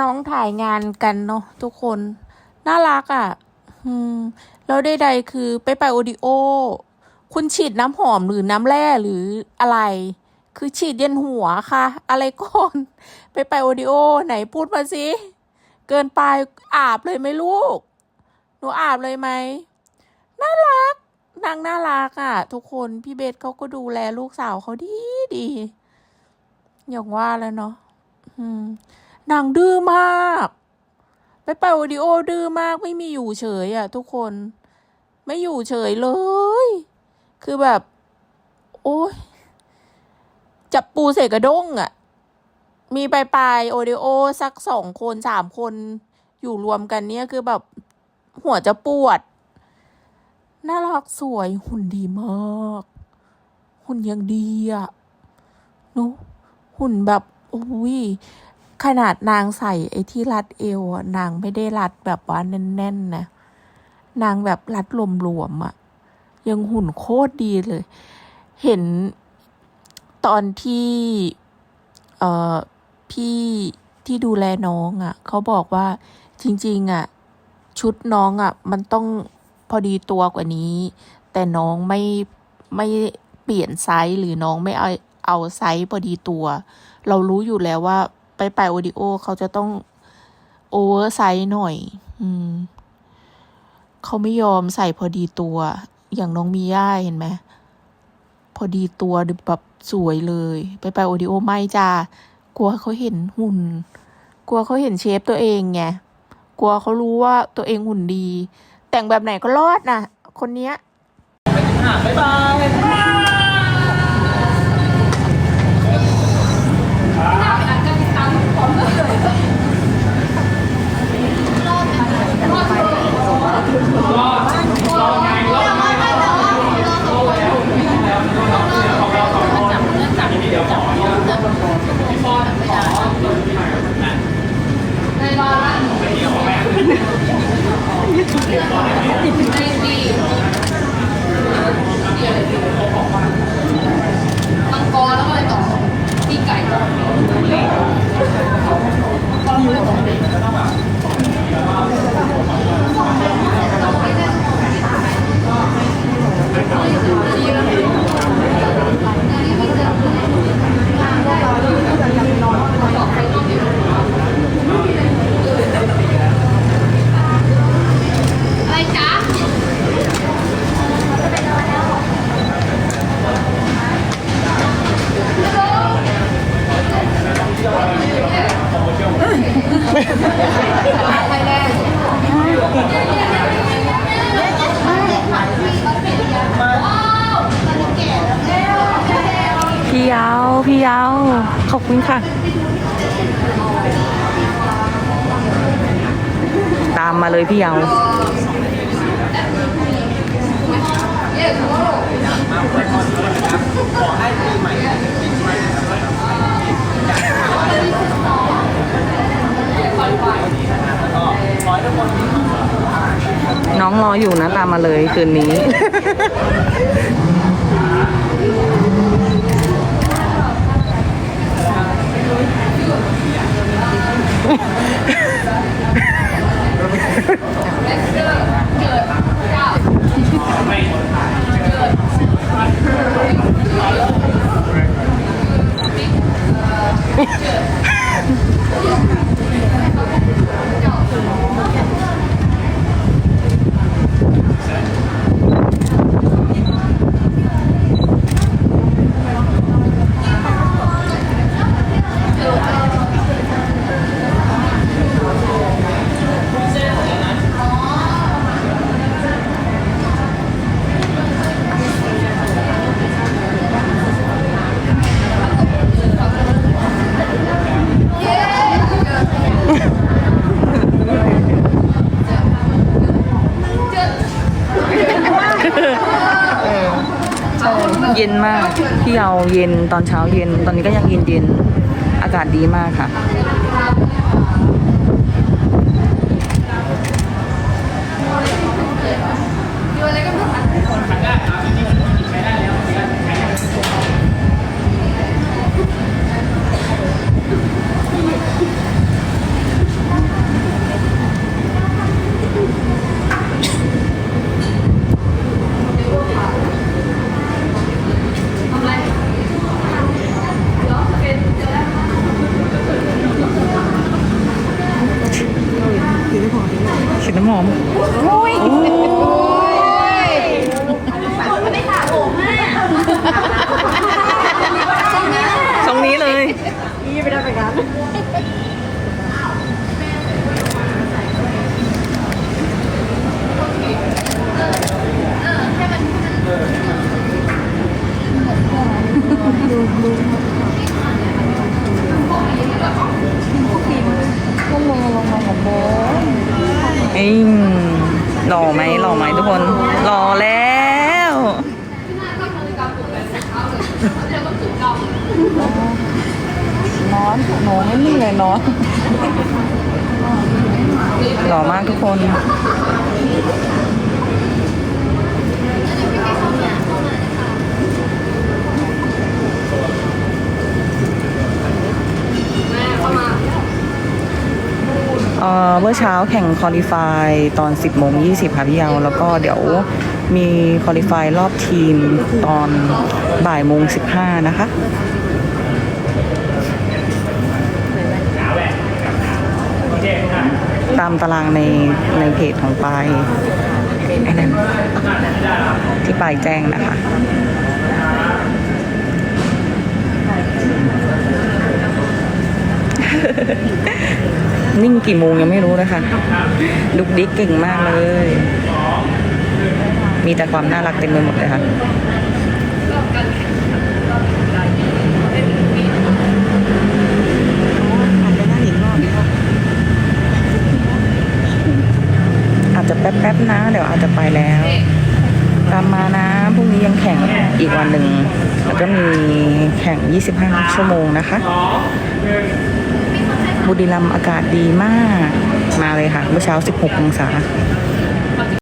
น้องถ่ายงานกันเนาะทุกคน น่ารักอะ่ะ อืม แล้วใดๆคือไปไปโอดิโอ คุณฉีดน้ำหอมหรือน้ำแร่หรืออะไร คือฉีดเย็นหัวค่ะ อะไรก่อน ไปไปโอดิโอ ไหนพูดมาสิ เกินไปอาบเลยไหมลูก หนูอาบเลยไหม น่ารักนางน่ารักอะ่ะ ทุกคนพี่เบสเขาก็ดูแลลูกสาวเขาดีดีอย่างว่าแล้วเนาะอืม นางดื้อมาก ไปไปโอดิโอดื้อมากไม่มีอยู่เฉยอะทุกคน ไม่อยู่เฉยเลย คือแบบ โอ้ยจับปูเสกกระด้งอะมีไปไปโอดิโอสักสองคนสามคนอยู่รวมกันเนี่ยคือแบบหัวจะปวด น่ารักสวยหุ่นดีมาก หุ่นยังดีอะนุหุ่นแบบโอ้ย ขนาดนางใส่ไอ้ที่รัดเอวอะนางไม่ได้รัดแบบว่าแน่นๆนะนางแบบรัดหลวมๆอะยังหุ่นโคตรดีเลย เห็นตอนที่เอ่อพี่ที่ดูแลน้องอะเขาบอกว่าจริง ๆอะชุดน้องอะมันต้องพอดีตัวกว่านี้ แต่น้องไม่ไม่เปลี่ยนไซส์หรือน้องไม่เอาเอาไซส์พอดีตัว เรารู้อยู่แล้วว่า ไปไปโอดิโอเขาจะต้องโอเวอร์ไซส์หน่อย อืม เขาไม่ยอมใส่พอดีตัว อย่างน้องมีย่าเห็นไหมพอดีตัวแบบสวยเลย ไปไปโอดิโอไม่จ้ากลัวเขาเห็นหุ่น กลัวเขาเห็นเชฟตัวเองไงกลัวเขารู้ว่าตัวเองหุ่นดี แต่งแบบไหนก็รอดนะคนเนี้ยบ๊ายบาย มังกรแล้วก็อะไรต่อปีกไก่ต่ออะไรจ๊ะ ไทยแลนด์ พี่ยาว พี่ยาว ขอบคุณค่ะ ตามมาเลยพี่ยาวน้องร ออยู่นะ ตามมาเลยคืนนี้ เย็นมากที่เราเย็นตอนเช้าเย็น ตอนนี้ก็ยังเย็นเย็นอากาศดีมากค่ะ อยู่อะไรกันบ้าง อมโอ้ยตรงนี้เลยเอ้ยหล่อไหมหล่อไหมทุกคน หล่อแล้ว น อนนอนไม่มีเลยนอนหล่อมากทุกคนเอ่อเมื่อเช้าแข่งคอลิฟายตอน 10โมง20ค่ะพี่เยาวแล้วก็เดี๋ยวมีคอลิฟายรอบทีมตอนบ่ายโมง15 นะคะ ตามตารางในในเพจของปายไอ้นั่นที่ปายแจ้งนะคะนิ่งกี่โมงยังไม่รู้นะคะลุกดิ๊กเก่งมากเลย มีแต่ความน่ารักเต็มไปหมดเลยค่ะ อาจจะแป๊บๆ นะ เดี๋ยวอาจจะไปแล้ว ตามมานะพรุ่งนี้ยังแข่งอีกวันหนึ่งแล้วก็มีแข่ง 25 ชั่วโมงนะคะ บุรีรัมย์อากาศดีมาก มาเลยค่ะ เมื่อเช้า 16 องศา